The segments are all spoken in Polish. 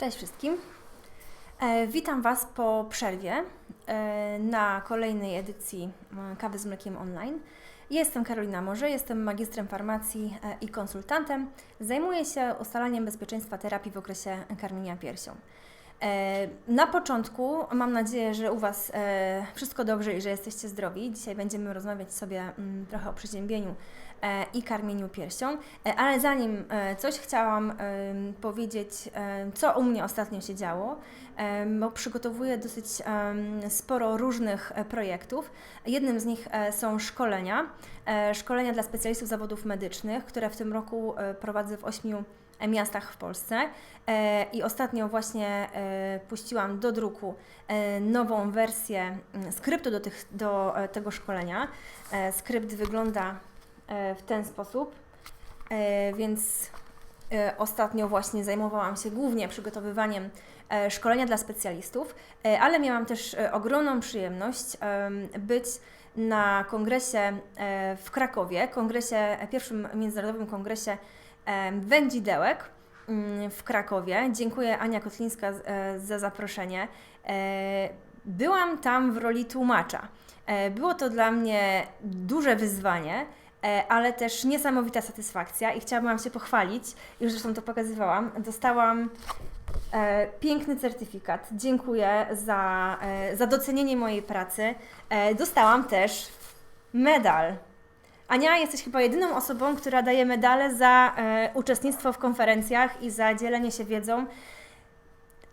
Cześć wszystkim. E, witam Was po przerwie e, na kolejnej edycji e, Kawy z Mlekiem Online. Jestem Karolina Morze, jestem magistrem farmacji e, i konsultantem. Zajmuję się ustalaniem bezpieczeństwa terapii w okresie karmienia piersią. E, Na początku mam nadzieję, że u Was e, wszystko dobrze i że jesteście zdrowi. Dzisiaj będziemy rozmawiać sobie mm, trochę o przeziębieniu e, i karmieniu piersią, ale zanim coś chciałam powiedzieć, co u mnie ostatnio się działo, bo przygotowuję dosyć sporo różnych projektów. Jednym z nich są szkolenia, szkolenia dla specjalistów zawodów medycznych, które w tym roku prowadzę w ośmiu miastach w Polsce. E, I ostatnio właśnie e, puściłam do druku e, nową wersję mm, skryptu do, tych, do e, tego szkolenia. E, Skrypt wygląda e, w ten sposób, E, więc e, ostatnio właśnie zajmowałam się głównie przygotowywaniem e, szkolenia dla specjalistów, e, ale miałam też e, ogromną przyjemność em, być na kongresie e, w Krakowie, kongresie, pierwszym międzynarodowym kongresie wędzidełek mm, w Krakowie. Dziękuję Ania Kotlińska e, za zaproszenie. E, Byłam tam w roli tłumacza. E, Było to dla mnie duże wyzwanie, ale też niesamowita satysfakcja i chciałabym się pochwalić, już zresztą to pokazywałam. Dostałam piękny certyfikat. Dziękuję za, za docenienie mojej pracy. Dostałam też medal. Ania, jesteś chyba jedyną osobą, która daje medale za e, uczestnictwo w konferencjach i za dzielenie się wiedzą.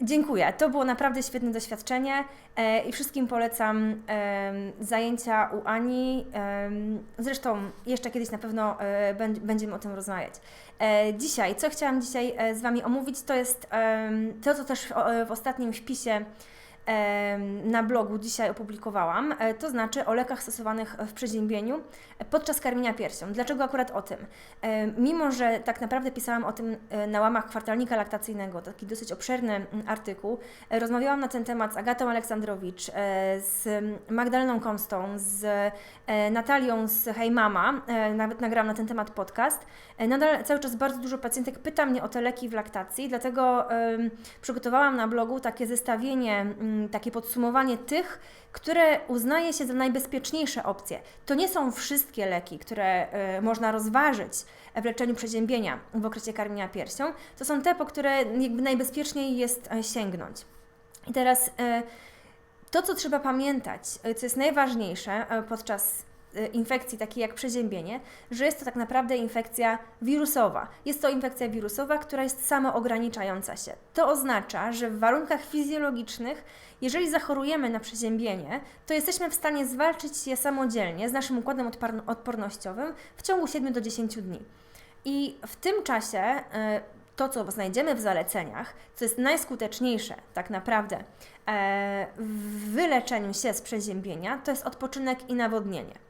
Dziękuję. To było naprawdę świetne doświadczenie e, i wszystkim polecam em, zajęcia u Ani. Em, zresztą jeszcze kiedyś na pewno e, będ- będziemy o tym rozmawiać. E, dzisiaj, co chciałam dzisiaj e, z Wami omówić, to jest em, to, co też w, w ostatnim wpisie na blogu dzisiaj opublikowałam, e, to znaczy o lekach stosowanych w przeziębieniu podczas karmienia piersią. Dlaczego akurat o tym? Mimo, że tak naprawdę pisałam o tym e, na łamach kwartalnika laktacyjnego, taki dosyć obszerny artykuł, e, rozmawiałam na ten temat z Agatą Aleksandrowicz, z Magdaleną Komstą, z Natalią z Hej Mama, nawet nagrałam na ten temat podcast. Nadal cały czas bardzo dużo pacjentek pyta mnie o te leki w laktacji, dlatego przygotowałam na blogu takie zestawienie, takie podsumowanie tych, które uznaje się za najbezpieczniejsze opcje. To nie są wszystkie leki, które e, można rozważyć w leczeniu przeziębienia w okresie karmienia piersią. To są te, po które jakby najbezpieczniej jest e, sięgnąć. I teraz e, to, co trzeba pamiętać, e, co jest najważniejsze podczas infekcji takiej jak przeziębienie, że jest to tak naprawdę infekcja wirusowa. Jest to infekcja wirusowa, która jest samoograniczająca się. To oznacza, że w warunkach fizjologicznych, jeżeli zachorujemy na przeziębienie, to jesteśmy w stanie zwalczyć je samodzielnie z naszym układem odpornościowym w ciągu 7 do 10 dni. I w tym czasie e, to, co znajdziemy w zaleceniach, co jest najskuteczniejsze tak naprawdę e, w wyleczeniu się z przeziębienia, to jest odpoczynek i nawodnienie.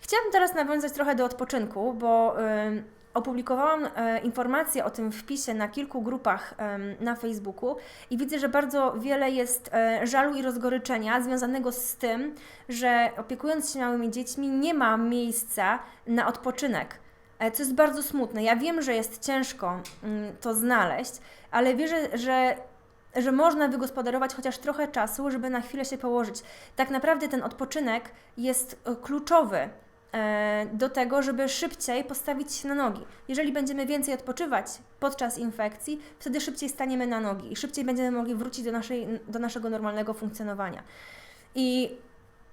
Chciałabym teraz nawiązać trochę do odpoczynku, bo opublikowałam e, informacje o tym wpisie na kilku grupach na Facebooku i widzę, że bardzo wiele jest e, żalu i rozgoryczenia związanego z tym, że opiekując się małymi dziećmi nie ma miejsca na odpoczynek. E, Co jest bardzo smutne. Ja wiem, że jest ciężko mm, to znaleźć, ale wierzę, że że można wygospodarować chociaż trochę czasu, żeby na chwilę się położyć. Tak naprawdę ten odpoczynek jest e, kluczowy do tego, żeby szybciej postawić się na nogi. Jeżeli będziemy więcej odpoczywać podczas infekcji, wtedy szybciej staniemy na nogi i szybciej będziemy mogli wrócić do, naszej, do naszego normalnego funkcjonowania. I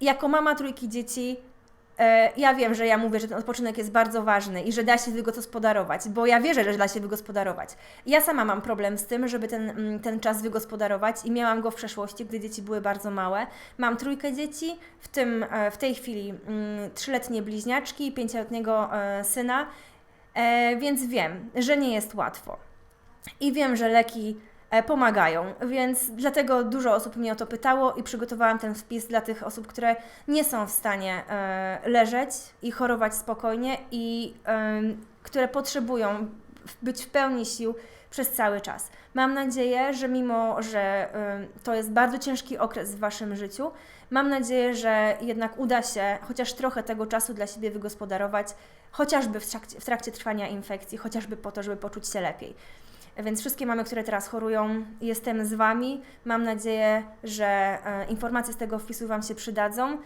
jako mama trójki dzieci, e, ja wiem, że ja mówię, że ten odpoczynek jest bardzo ważny i że da się wygospodarować, bo ja wierzę, że da się wygospodarować. Ja sama mam problem z tym, żeby ten, mm, ten czas wygospodarować i miałam go w przeszłości, gdy dzieci były bardzo małe. Mam trójkę dzieci, w, tym, e, w tej chwili mm, trzyletnie bliźniaczki i pięcioletniego e, syna, e, więc wiem, że nie jest łatwo. I wiem, że leki e, pomagają, więc dlatego dużo osób mnie o to pytało i przygotowałam ten wpis dla tych osób, które nie są w stanie e, leżeć i chorować spokojnie i które potrzebują być w pełni sił przez cały czas. Mam nadzieję, że mimo, że to jest bardzo ciężki okres w Waszym życiu, mam nadzieję, że jednak uda się chociaż trochę tego czasu dla siebie wygospodarować, chociażby w trakcie, w trakcie trwania infekcji, chociażby po to, żeby poczuć się lepiej. Więc wszystkie mamy, które teraz chorują, jestem z Wami. Mam nadzieję, że e, informacje z tego wpisu Wam się przydadzą.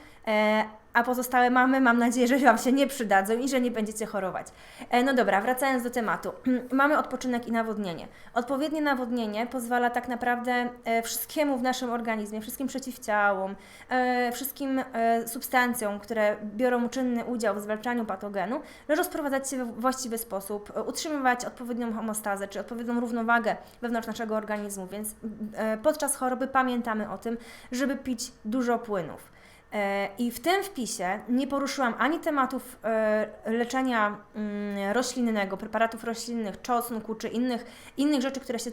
A pozostałe mamy, mam nadzieję, że Wam się nie przydadzą i że nie będziecie chorować. E, no dobra, wracając do tematu. mamy odpoczynek i nawodnienie. Odpowiednie nawodnienie pozwala tak naprawdę e, wszystkiemu w naszym organizmie, wszystkim przeciwciałom, e, wszystkim substancjom, które biorą czynny udział w zwalczaniu patogenu, rozprowadzać się we właściwy sposób, utrzymywać odpowiednią homostazę, czy odpowiednią równowagę wewnątrz naszego organizmu. Więc podczas choroby pamiętamy o tym, żeby pić dużo płynów. I w tym wpisie nie poruszyłam ani tematów e, leczenia mm, roślinnego, preparatów roślinnych, czosnku czy innych, innych rzeczy, które się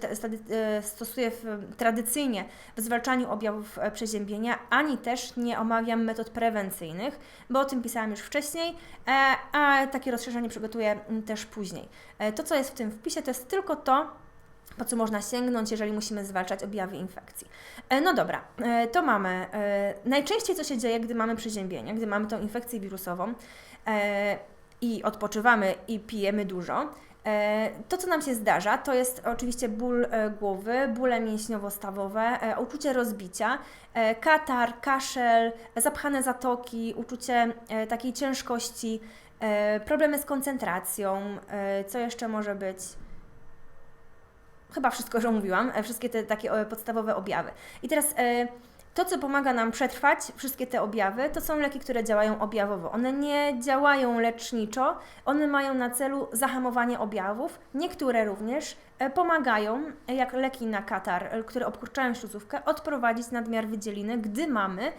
e, stosuje w, tradycyjnie w zwalczaniu objawów e, przeziębienia, ani też nie omawiam metod prewencyjnych, bo o tym pisałam już wcześniej, a takie rozszerzenie przygotuję mm, też później. To, co jest w tym wpisie, to jest tylko to, po co można sięgnąć, jeżeli musimy zwalczać objawy infekcji. E, No dobra, e, to mamy. e, Najczęściej co się dzieje, gdy mamy przeziębienie, gdy mamy tą infekcję wirusową i odpoczywamy i pijemy dużo. To, co nam się zdarza, to jest oczywiście ból głowy, bóle mięśniowo-stawowe, uczucie rozbicia, katar, kaszel, zapchane zatoki, uczucie takiej ciężkości, problemy z koncentracją. Co jeszcze może być? Chyba wszystko, że mówiłam, e, wszystkie te takie e, podstawowe objawy. I teraz e, to, co pomaga nam przetrwać wszystkie te objawy, to są leki, które działają objawowo. One nie działają leczniczo, one mają na celu zahamowanie objawów. Niektóre również pomagają, jak leki na katar, które obkurczają śluzówkę, odprowadzić nadmiar wydzieliny, gdy mamy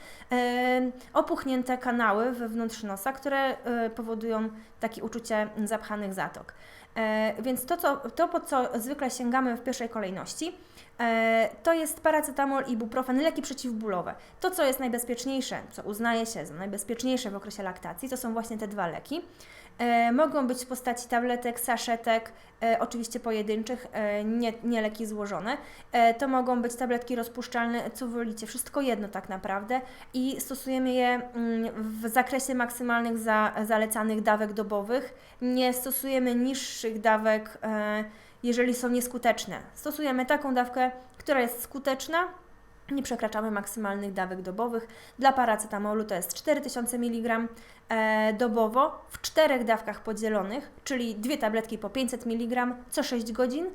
opuchnięte kanały wewnątrz nosa, które powodują takie uczucie zapchanych zatok. E, Więc to, co, to, po co zwykle sięgamy w pierwszej kolejności, e, to jest paracetamol i ibuprofen, leki przeciwbólowe. To, co jest najbezpieczniejsze, co uznaje się za najbezpieczniejsze w okresie laktacji, to są właśnie te dwa leki. E, Mogą być w postaci tabletek, saszetek, e, oczywiście pojedynczych, e, nie, nie leki złożone. To mogą być tabletki rozpuszczalne, co wolicie, wszystko jedno tak naprawdę i stosujemy je mm, w zakresie maksymalnych za, zalecanych dawek dobowych. Nie stosujemy niższych dawek, jeżeli są nieskuteczne. Stosujemy taką dawkę, która jest skuteczna, nie przekraczamy maksymalnych dawek dobowych. Dla paracetamolu to jest 4000 mg e, dobowo w czterech dawkach podzielonych, czyli dwie tabletki po 500 mg co 6 godzin.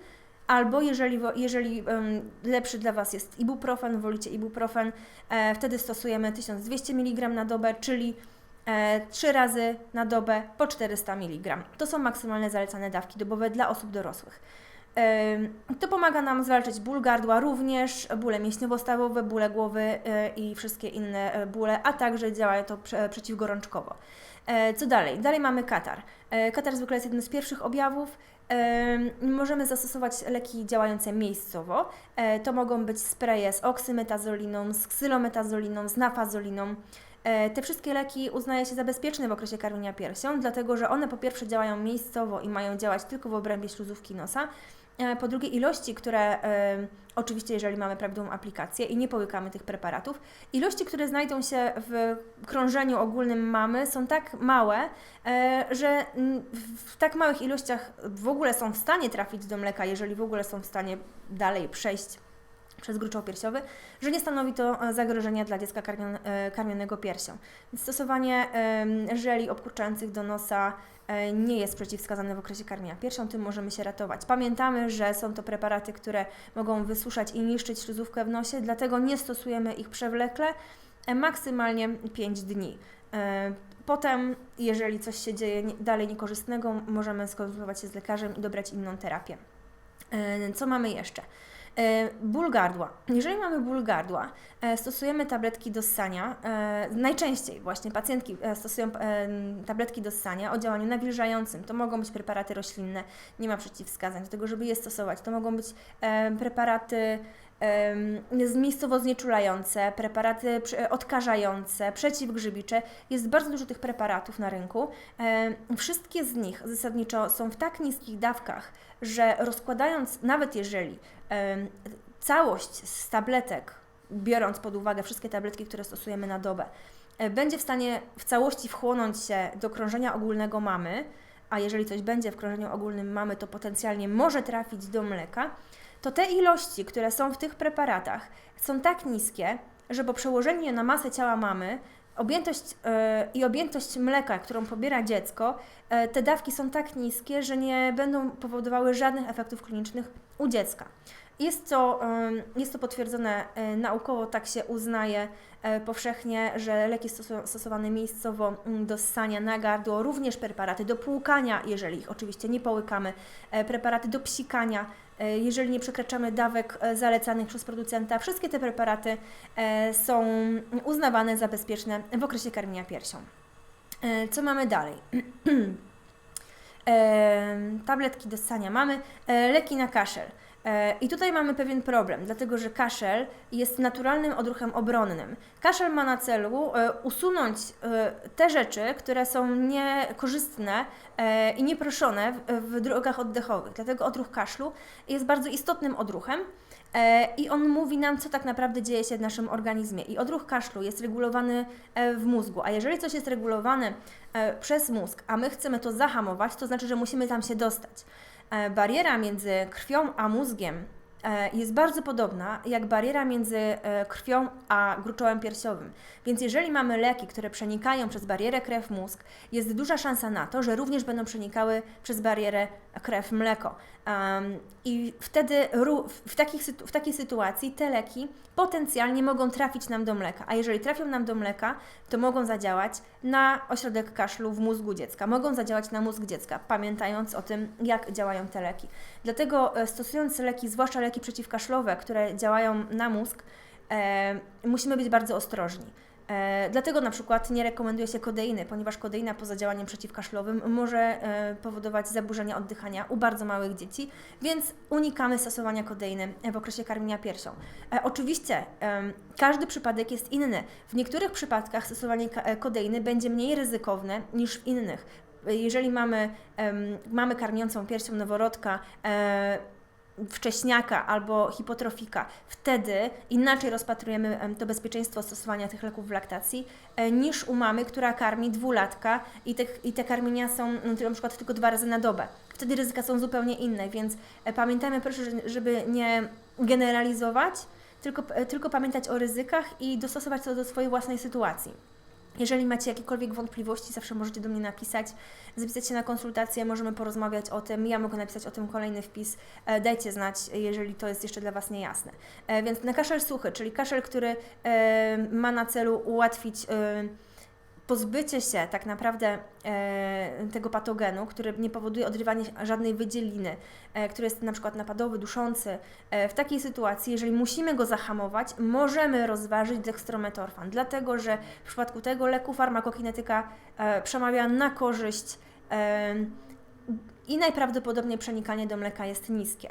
Albo jeżeli, jeżeli lepszy dla Was jest ibuprofen, wolicie ibuprofen, e, wtedy stosujemy 1200 mg na dobę, czyli e, 3 razy na dobę po 400 mg. To są maksymalne zalecane dawki dobowe dla osób dorosłych. To pomaga nam zwalczyć ból gardła, również bóle mięśniowo-stawowe, bóle głowy y, i wszystkie inne y, bóle, a także działa to prze- przeciwgorączkowo. E, Co dalej? Dalej mamy katar. E, Katar zwykle jest jednym z pierwszych objawów. Możemy zastosować leki działające miejscowo. E, To mogą być spreje z oksymetazoliną, z ksylometazoliną, z nafazoliną. E, Te wszystkie leki uznaje się za bezpieczne w okresie karmienia piersią, dlatego że one po pierwsze działają miejscowo i mają działać tylko w obrębie śluzówki nosa. E, Po drugie, ilości, które e, oczywiście, jeżeli mamy prawidłową aplikację i nie połykamy tych preparatów, ilości, które znajdą się w krążeniu ogólnym mamy, są tak małe, e, że w tak małych ilościach w ogóle są w stanie trafić do mleka, jeżeli w ogóle są w stanie dalej przejść przez gruczoł piersiowy, że nie stanowi to zagrożenia dla dziecka karmion, karmionego piersią. Stosowanie żeli obkurczających do nosa nie jest przeciwwskazane w okresie karmienia piersią, tym możemy się ratować. Pamiętamy, że są to preparaty, które mogą wysuszać i niszczyć śluzówkę w nosie, dlatego nie stosujemy ich przewlekle, e, maksymalnie 5 dni. E, Potem, jeżeli coś się dzieje dalej niekorzystnego, możemy skonsultować się z lekarzem i dobrać inną terapię. E, Co mamy jeszcze? E, Ból gardła. Jeżeli mamy ból gardła, e, stosujemy tabletki do ssania. e, Najczęściej właśnie pacjentki stosują tabletki do ssania o działaniu nawilżającym. To mogą być preparaty roślinne, nie ma przeciwwskazań do tego, żeby je stosować. To mogą być preparaty em, z- miejscowo znieczulające, preparaty odkażające, przeciwgrzybicze. Jest bardzo dużo tych preparatów na rynku. Wszystkie z nich zasadniczo są w tak niskich dawkach, że rozkładając, nawet jeżeli całość z tabletek, biorąc pod uwagę wszystkie tabletki, które stosujemy na dobę, e, będzie w stanie w całości wchłonąć się do krążenia ogólnego mamy, a jeżeli coś będzie w krążeniu ogólnym mamy, to potencjalnie może trafić do mleka, to te ilości, które są w tych preparatach, są tak niskie, że po przełożeniu je na masę ciała mamy, objętość e, i objętość mleka, którą pobiera dziecko, e, te dawki są tak niskie, że nie będą powodowały żadnych efektów klinicznych u dziecka. Jest to, jest to potwierdzone e, naukowo, tak się uznaje e, powszechnie, że leki stosowane miejscowo mm, do ssania na gardło, również preparaty do płukania, jeżeli ich oczywiście nie połykamy, e, preparaty do psikania, jeżeli nie przekraczamy dawek zalecanych przez producenta. Wszystkie te preparaty są uznawane za bezpieczne w okresie karmienia piersią. Co mamy dalej? Tabletki do ssania mamy, leki na kaszel. E, I tutaj mamy pewien problem, dlatego że kaszel jest naturalnym odruchem obronnym. Kaszel ma na celu e, usunąć e, te rzeczy, które są niekorzystne i nieproszone w, drogach oddechowych. Dlatego odruch kaszlu jest bardzo istotnym odruchem. I on mówi nam, co tak naprawdę dzieje się w naszym organizmie. I odruch kaszlu jest regulowany w mózgu, a jeżeli coś jest regulowane przez mózg, a my chcemy to zahamować, to znaczy, że musimy tam się dostać. E, Bariera między krwią a mózgiem jest bardzo podobna jak bariera między e, krwią a gruczołem piersiowym. Więc jeżeli mamy leki, które przenikają przez barierę krew-mózg, jest duża szansa na to, że również będą przenikały przez barierę krew-mleko. I wtedy w, takich, w takiej sytuacji te leki potencjalnie mogą trafić nam do mleka, a jeżeli trafią nam do mleka, to mogą zadziałać na ośrodek kaszlu w mózgu dziecka, mogą zadziałać na mózg dziecka, pamiętając o tym, jak działają te leki. Dlatego e, stosując leki, zwłaszcza leki przeciwkaszlowe, które działają na mózg, e, musimy być bardzo ostrożni. E, dlatego na przykład nie rekomenduje się kodeiny, ponieważ kodeina poza działaniem przeciwkaszlowym może e, powodować zaburzenia oddychania u bardzo małych dzieci, więc unikamy stosowania kodeiny w okresie karmienia piersią. Oczywiście każdy przypadek jest inny. W niektórych przypadkach stosowanie kodeiny będzie mniej ryzykowne niż w innych. Jeżeli mamy, mamy karmiącą piersią noworodka, wcześniaka albo hipotrofika, wtedy inaczej rozpatrujemy em, to bezpieczeństwo stosowania tych leków w laktacji e, niż u mamy, która karmi dwulatka i te, i te karmienia są mm, na przykład tylko dwa razy na dobę. Wtedy ryzyka są zupełnie inne, więc e, pamiętajmy proszę, że- żeby nie generalizować, tylko, e, tylko pamiętać o ryzykach i dostosować to do swojej własnej sytuacji. Jeżeli macie jakiekolwiek wątpliwości, zawsze możecie do mnie napisać, zapisać się na konsultację, możemy porozmawiać o tym. Ja mogę napisać o tym kolejny wpis. E, Dajcie znać, jeżeli to jest jeszcze dla Was niejasne. E, Więc na kaszel suchy, czyli kaszel, który e, ma na celu ułatwić pozbycie się tak naprawdę e, tego patogenu, który nie powoduje odrywania żadnej wydzieliny, e, który jest na przykład napadowy, duszący. E, w takiej sytuacji, jeżeli musimy go zahamować, możemy rozważyć dekstrometorfan, dlatego że w przypadku tego leku farmakokinetyka e, przemawia na korzyść e, i najprawdopodobniej przenikanie do mleka jest niskie.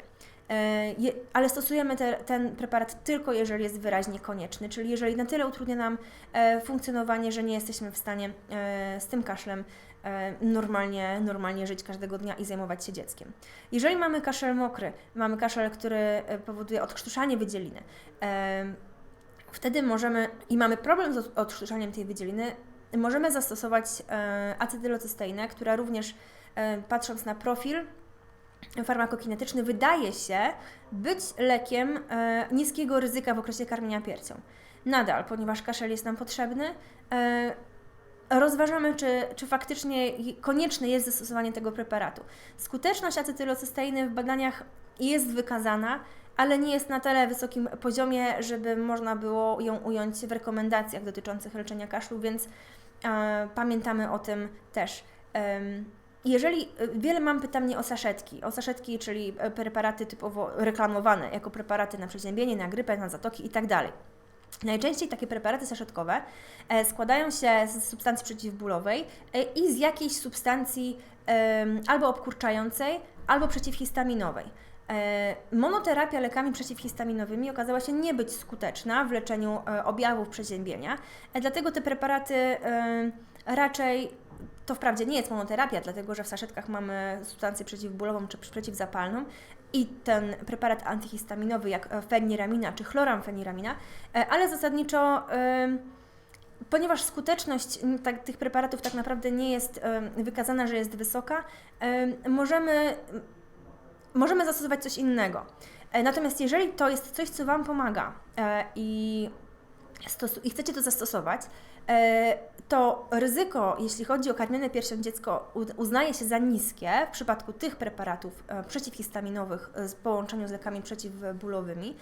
E, ale stosujemy te, ten preparat tylko jeżeli jest wyraźnie konieczny, czyli jeżeli na tyle utrudnia nam e, funkcjonowanie, że nie jesteśmy w stanie e, z tym kaszlem normalnie, normalnie żyć każdego dnia i zajmować się dzieckiem. Jeżeli mamy kaszel mokry, mamy kaszel, który powoduje odkrztuszanie wydzieliny, wtedy możemy, i mamy problem z od- odkrztuszaniem tej wydzieliny, możemy zastosować e, acetylocysteinę, która również patrząc na profil farmakokinetyczny wydaje się być lekiem e, niskiego ryzyka w okresie karmienia piersią. Nadal, ponieważ kaszel jest nam potrzebny, e, rozważamy, czy, czy faktycznie konieczne jest zastosowanie tego preparatu. Skuteczność acetylocysteiny w badaniach jest wykazana, ale nie jest na tyle wysokim poziomie, żeby można było ją ująć w rekomendacjach dotyczących leczenia kaszlu, więc e, pamiętamy o tym też. Em, jeżeli e, wiele mam pytań o saszetki, o saszetki, czyli e, preparaty typowo reklamowane jako preparaty na przeziębienie, na grypę, na zatoki itd. Najczęściej takie preparaty saszetkowe e, składają się z substancji przeciwbólowej e, i z jakiejś substancji albo obkurczającej, albo przeciwhistaminowej. Monoterapia lekami przeciwhistaminowymi okazała się nie być skuteczna w leczeniu objawów przeziębienia, dlatego te preparaty raczej to wprawdzie nie jest monoterapia, dlatego że w saszetkach mamy substancję przeciwbólową czy przeciwzapalną i ten preparat antyhistaminowy jak e, feniramina czy chloramfeniramina, e, ale zasadniczo em, ponieważ skuteczność tak, tych preparatów tak naprawdę nie jest wykazana, że jest wysoka, em, możemy, możemy zastosować coś innego. E, Natomiast jeżeli to jest coś, co Wam pomaga e, i, i chcecie to zastosować, e, to ryzyko, jeśli chodzi o karmione piersią dziecko, uznaje się za niskie w przypadku tych preparatów e, przeciwhistaminowych e, w połączeniu z lekami przeciwbólowymi.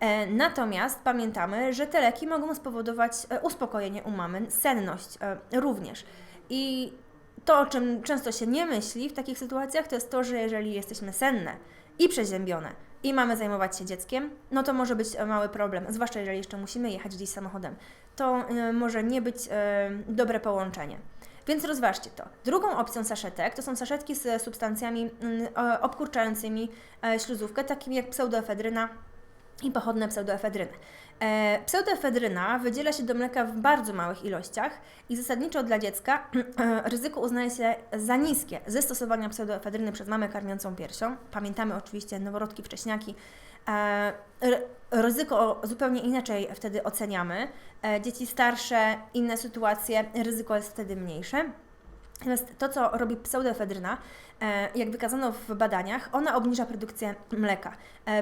E, Natomiast pamiętamy, że te leki mogą spowodować e, uspokojenie u mamy, senność e, również. I to, o czym często się nie myśli w takich sytuacjach, to jest to, że jeżeli jesteśmy senne i przeziębione i mamy zajmować się dzieckiem, no to może być mały problem, zwłaszcza jeżeli jeszcze musimy jechać gdzieś samochodem. To e, może nie być e, dobre połączenie. Więc rozważcie to. Drugą opcją saszetek to są saszetki z substancjami e, obkurczającymi e, śluzówkę, takimi jak pseudoefedryna i pochodne pseudoefedryny. E, pseudoefedryna wydziela się do mleka w bardzo małych ilościach i zasadniczo dla dziecka e, ryzyko uznaje się za niskie ze stosowania pseudoefedryny przez mamę karmiącą piersią. Pamiętamy oczywiście noworodki, wcześniaki. E, ry- ryzyko zupełnie inaczej wtedy oceniamy. Dzieci starsze, inne sytuacje, ryzyko jest wtedy mniejsze. Natomiast to, co robi pseudoefedryna, e, jak wykazano w badaniach, ona obniża produkcję mleka.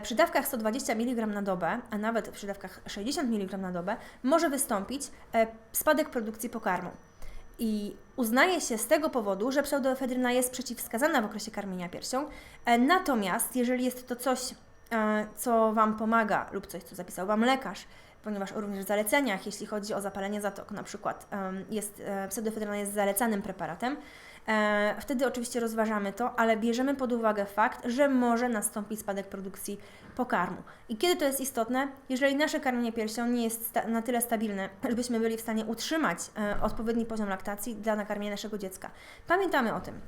Przy dawkach 120 mg na dobę, a nawet przy dawkach 60 mg na dobę, może wystąpić e, spadek produkcji pokarmu. I uznaje się z tego powodu, że pseudoefedryna jest przeciwwskazana w okresie karmienia piersią. E, Natomiast jeżeli jest to coś, co Wam pomaga lub coś, co zapisał Wam lekarz, ponieważ również w zaleceniach, jeśli chodzi o zapalenie zatok na przykład, jest, e, pseudoefedryna jest zalecanym preparatem, e, wtedy oczywiście rozważamy to, ale bierzemy pod uwagę fakt, że może nastąpić spadek produkcji pokarmu. I kiedy to jest istotne? Jeżeli nasze karmienie piersią nie jest na tyle stabilne, żebyśmy byli w stanie utrzymać e, odpowiedni poziom laktacji dla nakarmienia naszego dziecka. Pamiętamy o tym.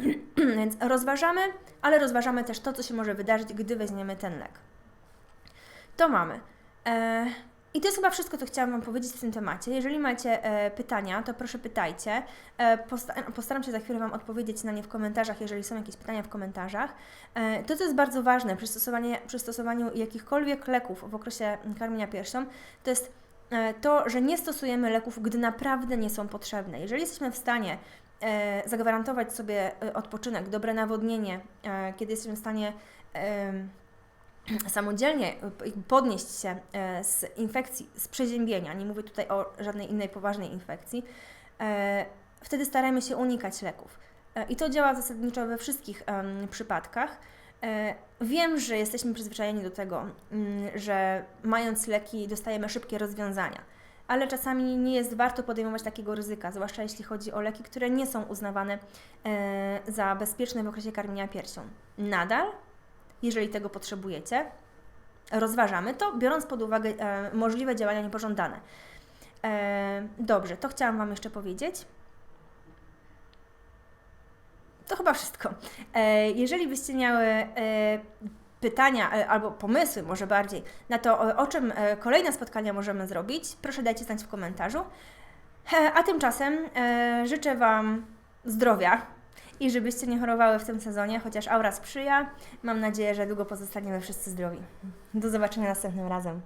Więc rozważamy, ale rozważamy też to, co się może wydarzyć, gdy weźmiemy ten lek. To mamy. E, I to jest chyba wszystko, co chciałam Wam powiedzieć w tym temacie. Jeżeli macie e, pytania, to proszę pytajcie. E, posta- postaram się za chwilę Wam odpowiedzieć na nie w komentarzach, jeżeli są jakieś pytania w komentarzach. E, to, co jest bardzo ważne przy, przy stosowaniu jakichkolwiek leków w okresie karmienia piersią, to jest e, to, że nie stosujemy leków, gdy naprawdę nie są potrzebne. Jeżeli jesteśmy w stanie e, zagwarantować sobie e, odpoczynek, dobre nawodnienie, e, kiedy jesteśmy w stanie em, samodzielnie y, podnieść się e, z infekcji, z przeziębienia, nie mówię tutaj o żadnej innej poważnej infekcji, e, wtedy staramy się unikać leków. E, I to działa zasadniczo we wszystkich przypadkach. Wiem, że jesteśmy przyzwyczajeni do tego, mm, że mając leki dostajemy szybkie rozwiązania, ale czasami nie jest warto podejmować takiego ryzyka, zwłaszcza jeśli chodzi o leki, które nie są uznawane za bezpieczne w okresie karmienia piersią. Nadal jeżeli tego potrzebujecie, rozważamy to, biorąc pod uwagę e, możliwe działania niepożądane. E, dobrze, to chciałam Wam jeszcze powiedzieć. To chyba wszystko. E, jeżeli byście miały e, pytania e, albo pomysły, może bardziej, na to, o, o czym e, kolejne spotkania możemy zrobić, proszę dajcie znać w komentarzu. E, a tymczasem e, życzę Wam zdrowia i żebyście nie chorowały w tym sezonie, chociaż aura sprzyja. Mam nadzieję, że długo pozostaniemy wszyscy zdrowi. Do zobaczenia następnym razem.